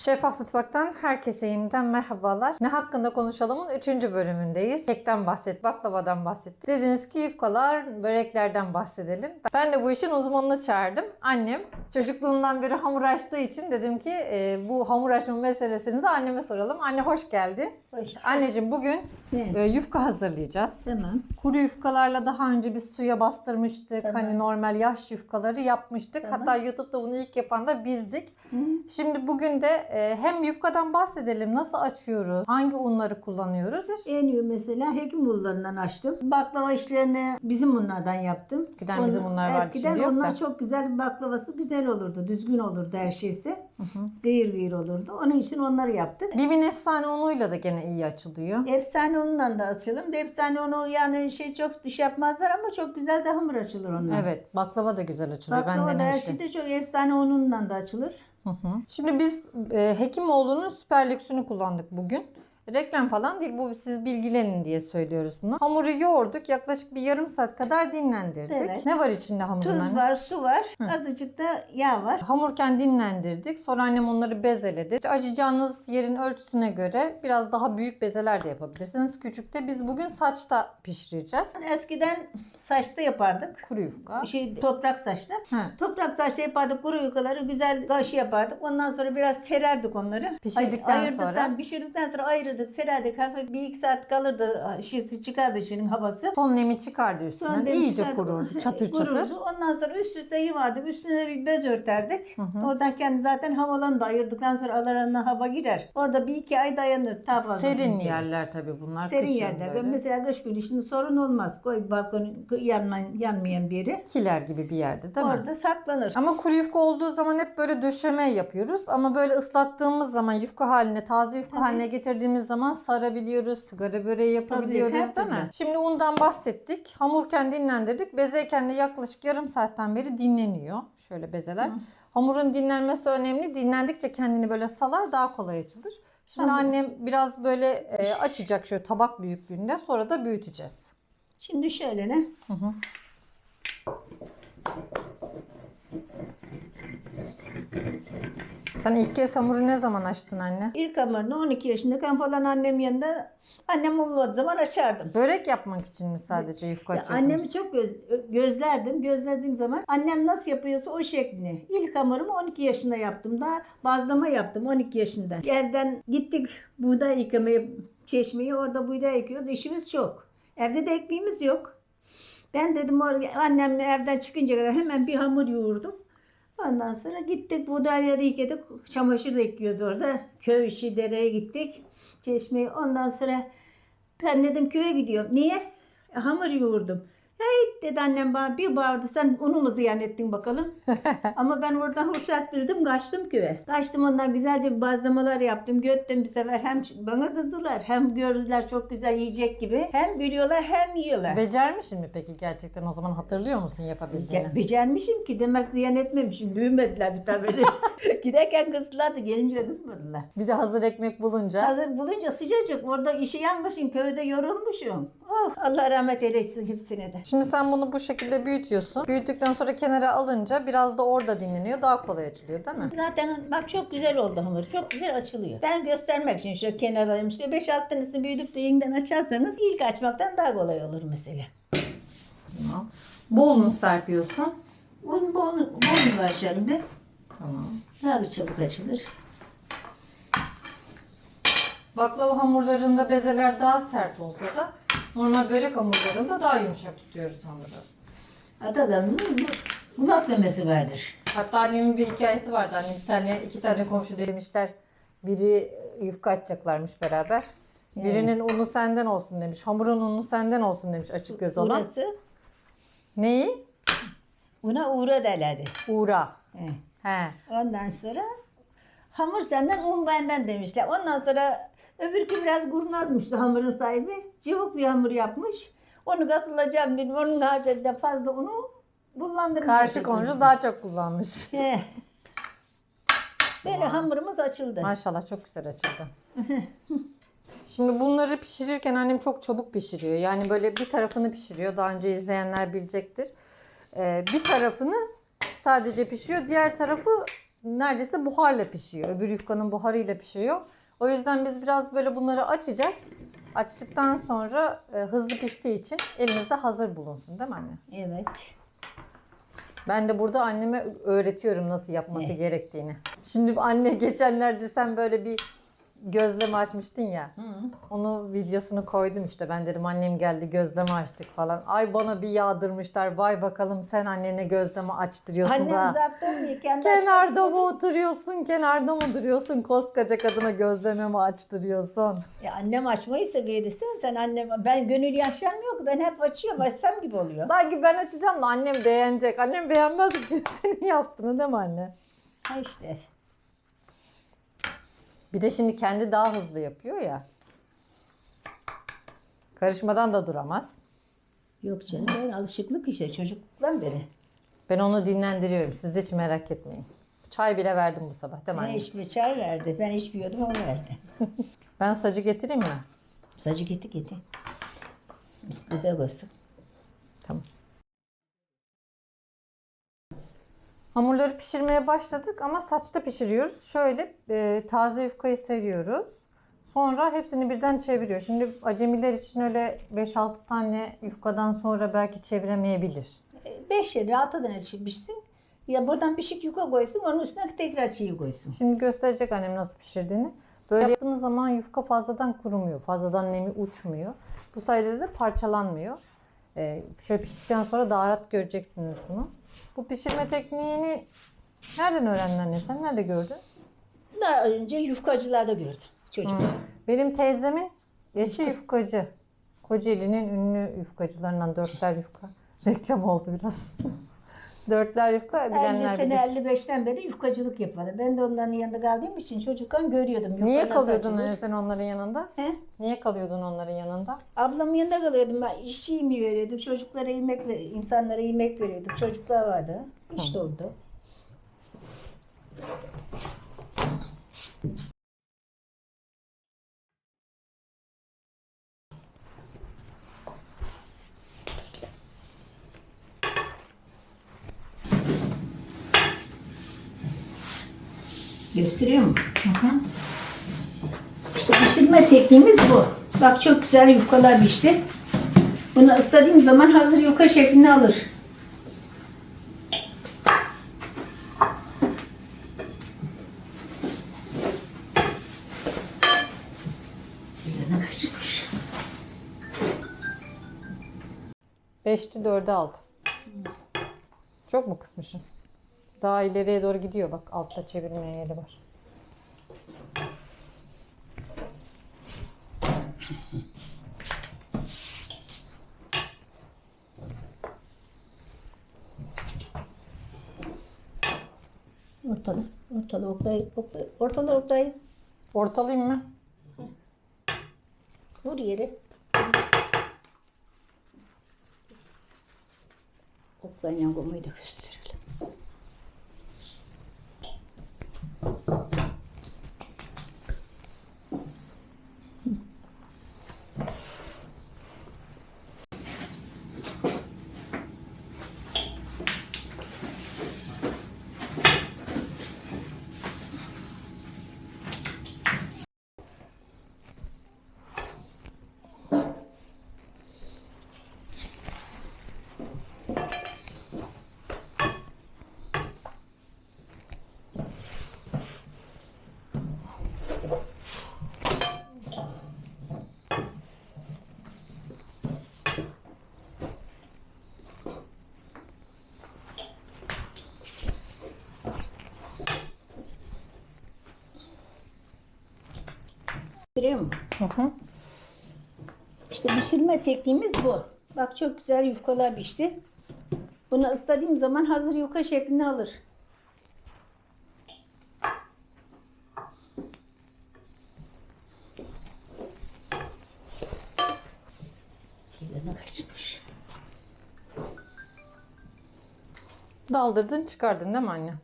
Şeffaf Mutfak'tan herkese yeniden merhabalar. Ne hakkında konuşalımın 3. bölümündeyiz. Kekten bahset, baklavadan bahset. Dediniz ki yufkalar, böreklerden bahsedelim. Ben de bu işin uzmanını çağırdım. Annem çocukluğundan beri hamur açtığı için dedim ki e, bu hamur açma meselesini de anneme soralım. Anne hoş geldin. Hoş. Anneciğim bugün Ne? e, yufka hazırlayacağız. Tamam. Kuru yufkalarla daha önce biz suya bastırmıştık. Tamam. Hani normal yaş yufkaları yapmıştık. Tamam. Hatta YouTube'da bunu ilk yapan da bizdik. Şimdi bugün de hem yufkadan bahsedelim. Nasıl açıyoruz? Hangi unları kullanıyoruz? En iyi mesela hekim unlarından açtım. Baklava işlerini bizim unlardan yaptım. Eskiden bizim unlar vardı, Eskiden şimdi onlar da. çok güzel baklavası güzel olurdu. Düzgün olurdu her şeysi. Gıyır gıyır olurdu. Onun için onları yaptık. Bibin efsane unuyla da gene iyi açılıyor. Efsane unundan da açalım. Efsane unu yani şey çok dış yapmazlar ama çok güzel de hamur açılır ondan. Evet, baklava da güzel açılıyor. Baklava ben da her şey de çok efsane unundan da açılır. Hı hı. Şimdi biz e, Hekimoğlu'nun süper lüksünü kullandık bugün. Reklam falan değil bu siz bilgilenin diye söylüyoruz bunu. Hamuru yoğurduk yaklaşık bir yarım saat kadar dinlendirdik. Evet. Ne var içinde hamurun Tuz var, su var. Azıcık da yağ var. Hamurken dinlendirdik. Sonra annem onları bezeledi. Acıyacağınız yerin ölçüsüne göre biraz daha büyük bezeler de yapabilirsiniz. Küçükte biz bugün saçta pişireceğiz. Eskiden saçta yapardık. Kuru yufka. Şey toprak saçta. Ha. Toprak saçta yapardık kuru yukaları güzel gaşı yapardık. Ondan sonra biraz sererdik onları. Pişirdikten Ay- ayırdıktan- sonra? Pişirdikten sonra ayırdık sererdik. Hafif bir iki saat kalırdı şeysi çıkardı içinin havası. Son nemi çıkardı üstünden. Sonra İyice çıkardık. kururdu. Çatır Kururdu. çatır. Ondan sonra üst üste yuvardık. Üstüne bir bez örterdik. Oradan kendi zaten havalandı. Ayırdıktan sonra aralarına hava girer. Orada bir iki ay dayanır. Daha fazla. Serin yerler tabii bunlar. Serin yerler. böyle. Mesela kış günü şimdi sorun olmaz. Koy bir balkon yanmayan, yanmayan bir yere. Kiler gibi bir yerde değil mi? Orada saklanır. Ama kuru yufka olduğu zaman hep böyle döşeme yapıyoruz. Ama böyle ıslattığımız zaman yufka haline, taze yufka Tabii. haline getirdiğimiz zaman sarabiliyoruz, sigara böreği yapabiliyoruz her değil mi? Şimdi undan bahsettik. Hamurken dinlendirdik. Bezeyken de yaklaşık yarım saatten beri dinleniyor. Şöyle bezeler. Hamurun dinlenmesi önemli. Dinlendikçe kendini böyle salar daha kolay açılır. Şimdi Tamam. annem biraz böyle e, açacak şöyle tabak büyüklüğünde sonra da büyüteceğiz. Şimdi şöyle ne? Hı hı. Sen ilk kez hamuru ne zaman açtın anne? İlk hamurunu 12 yaşındayken falan annem yanında annem olmadığı zaman açardım. Börek yapmak için mi sadece yufka Ya açıyordunuz? annemi çok göz- gözlerdim. Gözlediğim zaman annem nasıl yapıyorsa o şeklini. İlk hamurumu 12 yaşında yaptım. Daha bazlama yaptım 12 yaşında. Evden gittik buğday yıkamaya çeşmeyi. Orada buğday yıkıyordu. İşimiz çok. Evde de ekmeğimiz yok. Ben dedim orada annemle evden çıkınca kadar hemen bir hamur yoğurdum. Ondan sonra gittik buğdayları yıkadık. Çamaşır da yıkıyoruz orada. Köy işi dereye gittik. Çeşmeye. Ondan sonra ben dedim köye gidiyorum. Niye? E, hamur yoğurdum. Hey dedi annem bana bir bağırdı sen unu mu ziyan ettin bakalım. Ama ben oradan ruhsat bildim kaçtım köye. Kaçtım ondan güzelce bir bazlamalar yaptım. Göttüm bir sefer hem bana kızdılar hem gördüler çok güzel yiyecek gibi. Hem biliyorlar hem yiyorlar. Becermişsin mi peki gerçekten o zaman hatırlıyor musun yapabildiğini? Ya, becermişim ki demek ziyan etmemişim. Büyümediler bir tabii. Giderken kızdılardı gelince kızmadılar. Bir de hazır ekmek bulunca Hazır bulunca sıcacık orada işe yanmışım köyde yorulmuşum. Oh Allah rahmet eylesin hepsine de. Şimdi sen bunu bu şekilde büyütüyorsun. Büyüttükten sonra kenara alınca biraz da orada dinleniyor. Daha kolay açılıyor değil mi? Zaten bak çok güzel oldu hamur. Çok güzel açılıyor. Ben göstermek için şöyle kenarlarım işte 5-6 tanesini büyüdüp de yeniden açarsanız ilk açmaktan daha kolay olur mesela. Tamam. Bol mu serpiyorsun? Un bol, bol mu açalım be? Tamam. Daha bir çabuk açılır. Baklava hamurlarında bezeler daha sert olsa da normal börek hamurlarında daha yumuşak tutuyoruz hamuru. Atalarımızın bu kulak memesi vardır. Hatta annemin bir hikayesi vardı. Annem bir tane, iki tane komşu demişler. Biri yufka açacaklarmış beraber. Birinin unu senden olsun demiş. Hamurun unu senden olsun demiş açık göz olan. Burası Neyi? buna uğra derlerdi. Uğra. He. He. Ondan sonra hamur senden un benden demişler. Ondan sonra öbürkü biraz kurnazmıştı hamurun sahibi. Cıvık bir hamur yapmış. Onu katılacağım benim. Onun haricinde fazla unu kullandırmış. Karşı komşu daha çok kullanmış. He. Böyle hamurumuz açıldı. Maşallah çok güzel açıldı. Şimdi bunları pişirirken annem çok çabuk pişiriyor. Yani böyle bir tarafını pişiriyor. Daha önce izleyenler bilecektir. Ee, bir tarafını sadece pişiriyor. Diğer tarafı neredeyse buharla pişiyor. Öbür yufkanın buharıyla pişiyor. O yüzden biz biraz böyle bunları açacağız. Açtıktan sonra e, hızlı piştiği için elimizde hazır bulunsun değil mi anne? Evet. Ben de burada anneme öğretiyorum nasıl yapması gerektiğini. Şimdi anne geçenlerde sen böyle bir gözleme açmıştın ya. Hı. Onu videosunu koydum işte. Ben dedim annem geldi gözleme açtık falan. Ay bana bir yağdırmışlar. Vay bakalım sen annene gözleme açtırıyorsun Annem da. zapt olmuyor. Kendi Kenarda mı oturuyorsun? Kenarda mı duruyorsun? Koskoca kadına gözleme mi açtırıyorsun? Ya annem açmayı seviyordu sen. Sen annem ben gönül yaşlanmıyor ki. Ben hep açıyorum. Açsam gibi oluyor. Sanki ben açacağım da annem beğenecek. Annem beğenmez ki senin yaptığını değil mi anne? Ha işte. Bir de şimdi kendi daha hızlı yapıyor ya. Karışmadan da duramaz. Yok canım ben alışıklık işte çocukluktan beri. Ben onu dinlendiriyorum. Siz hiç merak etmeyin. Çay bile verdim bu sabah değil mi Ne anne? içme çay verdi. Ben içmiyordum o verdi. Ben sacı getireyim mi? Sacı gitti gitti. Üstüne de koysun. Tamam. Hamurları pişirmeye başladık ama saçta pişiriyoruz. Şöyle e, taze yufkayı seriyoruz. Sonra hepsini birden çeviriyor. Şimdi acemiler için öyle 5-6 tane yufkadan sonra belki çeviremeyebilir. E, Beş yeri altı tane çıkmışsın. Ya buradan pişik yuka koysun. Onun üstüne tekrar çiğ koysun. Şimdi gösterecek annem nasıl pişirdiğini. Böyle yaptığınız zaman yufka fazladan kurumuyor. Fazladan nemi uçmuyor. Bu sayede de parçalanmıyor. Ee, şöyle piştikten sonra daha rahat göreceksiniz bunu. Bu pişirme tekniğini nereden öğrendin anne? Sen nerede gördün? Daha önce yufkacılarda gördüm çocuk. Benim teyzemin eşi yufkacı. Kocaeli'nin ünlü yufkacılarından dörtler yufka. Reklam oldu biraz. dörtler yufka 50 bilenler sene bilir. 55'ten beri yufkacılık yapardı. Ben de onların yanında kaldığım için çocukken görüyordum. Yufka Niye nasıl kalıyordun açılır. sen onların yanında? He? Niye kalıyordun onların yanında? Ablamın yanında kalıyordum ben. İşçi yemeği veriyorduk. Çocuklara yemek ver, insanlara yemek veriyorduk. Çocuklar vardı. İşte oldu. Gösteriyor mu? İşte pişirme tekniğimiz bu. Bak çok güzel yufkalar pişti. Bunu ısladığım zaman hazır yufka şeklini alır. Kaçmış. Beşti dörde aldı. Çok mu kısmışım? Daha ileriye doğru gidiyor bak altta çevirmeye yeri var. Ortalı, ortalı oklay, oklay, ortalı oklay, Ortalayayım mı? vur yere. Oklayan gomayı da gösterelim. Görüyor musun? Hı hı. İşte pişirme tekniğimiz bu. Bak çok güzel yufkalar pişti. Bunu ısladığım zaman hazır yufka şeklini alır. Ellerine kaçmış. Daldırdın çıkardın değil mi anne?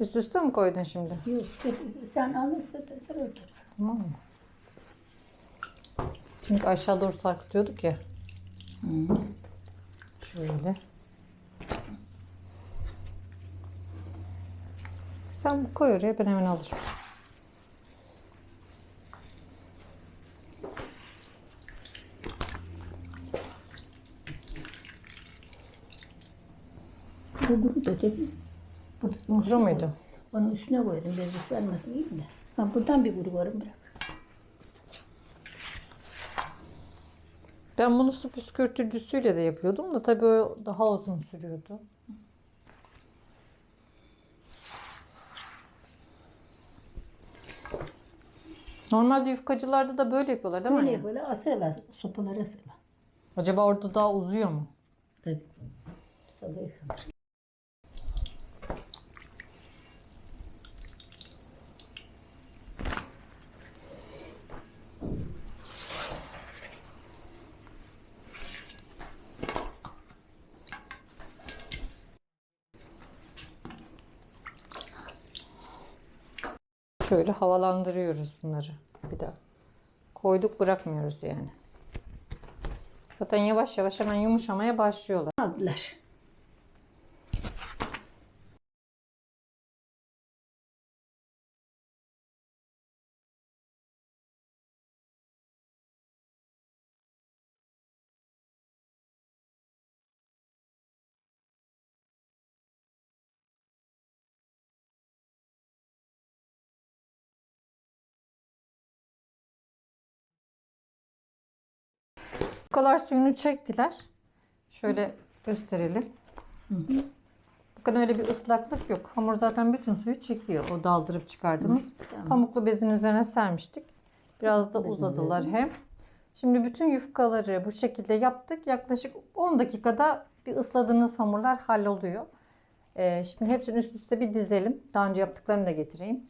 Üst üste mi koydun şimdi? Yok sen alırsa da sen otur. Tamam mı? Çünkü aşağı doğru sarkıtıyorduk ya. Şöyle. Sen koy oraya ben hemen alırım. Bu kuru da öteki. Burada Kuru muydu? Onun üstüne koydum. Biraz ıslanmasın iyi de. Ha, buradan bir kuru koyarım bırak. Ben bunu su püskürtücüsüyle de yapıyordum da tabii o daha uzun sürüyordu. Normalde yufkacılarda da böyle yapıyorlar değil mi? Böyle anne? böyle asıyorlar. Sopalara asıyorlar. Acaba orada daha uzuyor mu? Tabii. Salı yıkanır. Şöyle havalandırıyoruz bunları bir daha. Koyduk bırakmıyoruz yani. Zaten yavaş yavaş hemen yumuşamaya başlıyorlar. Aldılar. Yufkalar suyunu çektiler. Şöyle gösterelim. Bakın öyle bir ıslaklık yok. Hamur zaten bütün suyu çekiyor. O daldırıp çıkardığımız. tamam. Pamuklu bezin üzerine sermiştik. Biraz da uzadılar hem. Şimdi bütün yufkaları bu şekilde yaptık. Yaklaşık 10 dakikada bir ısladığınız hamurlar halloluyor. Ee, şimdi hepsini üst üste bir dizelim. Daha önce yaptıklarımı da getireyim.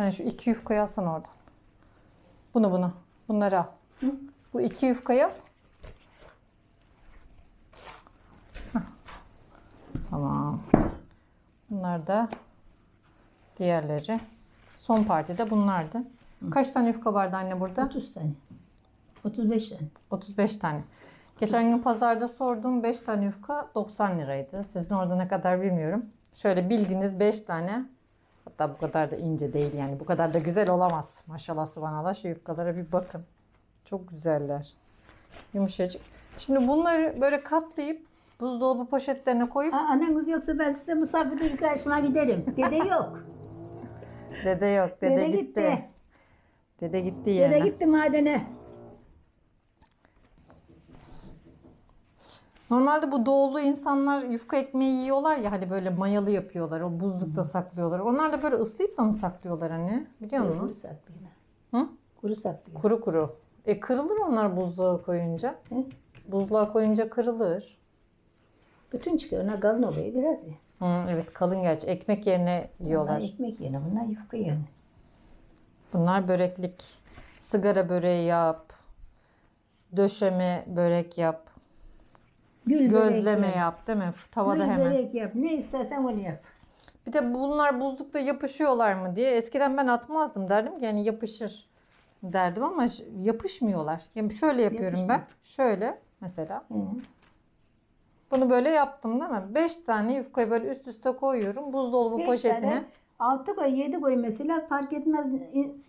Hani şu iki yufkayı alsan oradan. Bunu bunu. Bunları al. Bu iki yufkayı al. Hah. Tamam. Bunlar da diğerleri. Son partide bunlardı. Kaç tane yufka vardı anne burada? 30 tane. 35 tane. 35 tane. Geçen gün pazarda sordum 5 tane yufka 90 liraydı. Sizin orada ne kadar bilmiyorum. Şöyle bildiğiniz 5 tane hatta bu kadar da ince değil yani bu kadar da güzel olamaz. Maşallah subhanallah şu yufkalara bir bakın. Çok güzeller. Yumuşacık. Şimdi bunları böyle katlayıp buzdolabı poşetlerine koyup Aa, ananız yoksa ben size misafirlik açmaya giderim. Dede yok. dede yok dede, Dede gitti. gitti. Dede gitti Dede yerine. gitti madene. Normalde bu doğulu insanlar yufka ekmeği yiyorlar ya hani böyle mayalı yapıyorlar. O buzlukta saklıyorlar. Onlar da böyle ıslayıp da mı saklıyorlar hani? Biliyor Kuru musun? saklıyor. Hı? Kuru saklıyor. Kuru kuru. E kırılır onlar buzluğa koyunca. Hı? Buzluğa koyunca kırılır. Bütün çıkıyor. Ona kalın oluyor biraz ya. Hı, evet kalın gerçi. Ekmek yerine yiyorlar. Bunlar ekmek yerine. Bunlar yufka yerine. Bunlar böreklik. Sigara böreği yap. Döşeme börek yap. Gül Gözleme börek yap değil mi? Tavada Gül hemen. börek yap. Ne istersen onu yap. Bir de bunlar buzlukta yapışıyorlar mı diye. Eskiden ben atmazdım derdim ki yani yapışır derdim ama yapışmıyorlar. Yani şöyle yapıyorum ben. Yapışmıyor. Şöyle mesela. Hı. Bunu böyle yaptım değil mi? 5 tane yufkayı böyle üst üste koyuyorum. Buzdolabı Beş poşetine. tane, altı koy, yedi koy mesela fark etmez.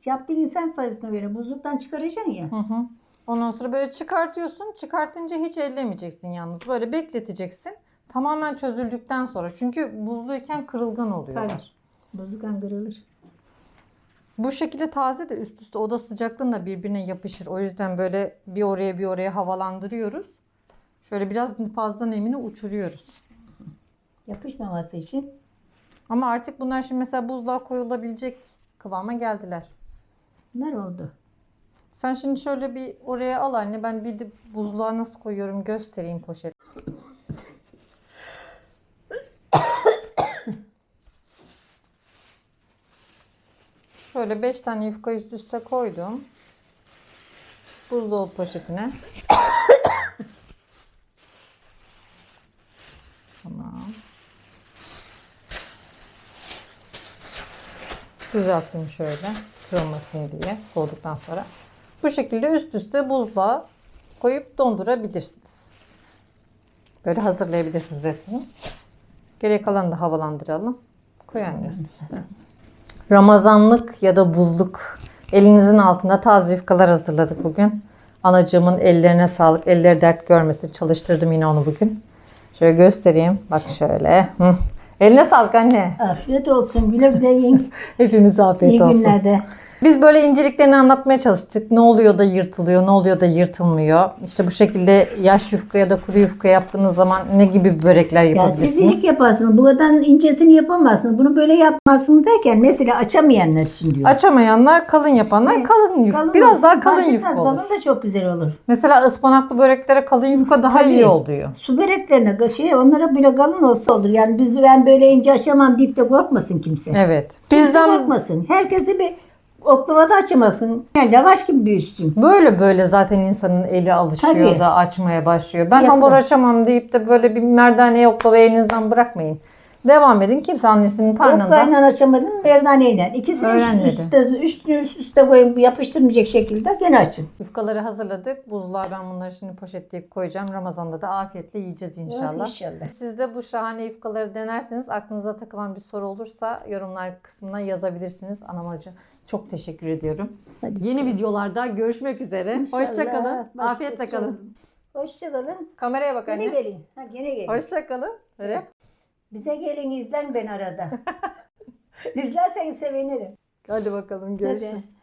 Yaptığın insan sayısına göre buzluktan çıkaracaksın ya. Hı hı. Ondan sonra böyle çıkartıyorsun. Çıkartınca hiç ellemeyeceksin yalnız. Böyle bekleteceksin. Tamamen çözüldükten sonra. Çünkü buzluyken kırılgan oluyorlar. Buzluktan kırılır. Bu şekilde taze de üst üste oda sıcaklığında birbirine yapışır. O yüzden böyle bir oraya bir oraya havalandırıyoruz. Şöyle biraz fazla nemini uçuruyoruz. Yapışmaması için Ama artık bunlar şimdi mesela buzluğa koyulabilecek kıvama geldiler. bunlar oldu. Sen şimdi şöyle bir oraya al anne. Ben bir de buzluğa nasıl koyuyorum göstereyim poşet. Şöyle 5 tane yufka üst üste koydum. Buzdolabı poşetine. Tamam. Düzelttim şöyle kırılmasın diye soğuduktan sonra. Bu şekilde üst üste buzluğa koyup dondurabilirsiniz. Böyle hazırlayabilirsiniz hepsini. Geriye kalanı da havalandıralım. Koyamıyoruz üstüne. Ramazanlık ya da buzluk elinizin altında taze yufkalar hazırladık bugün. Anacığımın ellerine sağlık. Elleri dert görmesin. Çalıştırdım yine onu bugün. Şöyle göstereyim. Bak şöyle. Hı. Eline sağlık anne. Afiyet olsun. Güle güle yiyin. Hepimize afiyet İyi olsun. günlerde. Biz böyle inceliklerini anlatmaya çalıştık. Ne oluyor da yırtılıyor, ne oluyor da yırtılmıyor. İşte bu şekilde yaş yufka ya da kuru yufka yaptığınız zaman ne gibi börekler Ya siz yapabilirsiniz? iyilik yaparsınız. Bu kadar incesini yapamazsınız. Bunu böyle yapmasın derken mesela açamayanlar için diyor. Açamayanlar, kalın yapanlar Evet. kalın yufka. Kalın Biraz olsun, daha kalın etmez. yufka olur. Kalın da çok güzel olur. Mesela ıspanaklı böreklere kalın yufka daha Tabii. iyi oluyor. Su böreklerine şey onlara bile kalın olsa olur. Yani biz ben böyle ince açamam deyip de korkmasın kimse. Evet. Kimse Bizden korkmasın. Herkesi bir oklavada açamasın. Yani lavaş gibi büyütsün. böyle böyle zaten insanın eli alışıyor Tabii. da açmaya başlıyor. Ben Yapın. hamur açamam deyip de böyle bir merdaneye oklavayı elinizden bırakmayın. Devam edin. Kimse annesinin karnında Oklayla açamadım, merdaneyle. İkisini üst Öğrenmedi. üste, üstünü üst üste koyup yapıştırmayacak şekilde gene açın. Yufkaları hazırladık. Buzluğa ben bunları şimdi poşetleyip koyacağım. Ramazan'da da afiyetle yiyeceğiz inşallah. İnşallah. Siz de bu şahane yufkaları denerseniz aklınıza takılan bir soru olursa yorumlar kısmına yazabilirsiniz. Anamacı çok teşekkür ediyorum. Hadi. Yeni videolarda görüşmek üzere. İnşallah. Hoşçakalın. Başka Afiyetle sorun. kalın. Hoşçakalın. Kameraya bak Gene anne. gelin. Ha, gene gelin. Hoşçakalın. Öyle. Bize gelin izlen ben arada. İzlerseniz sevinirim. Hadi bakalım görüşürüz.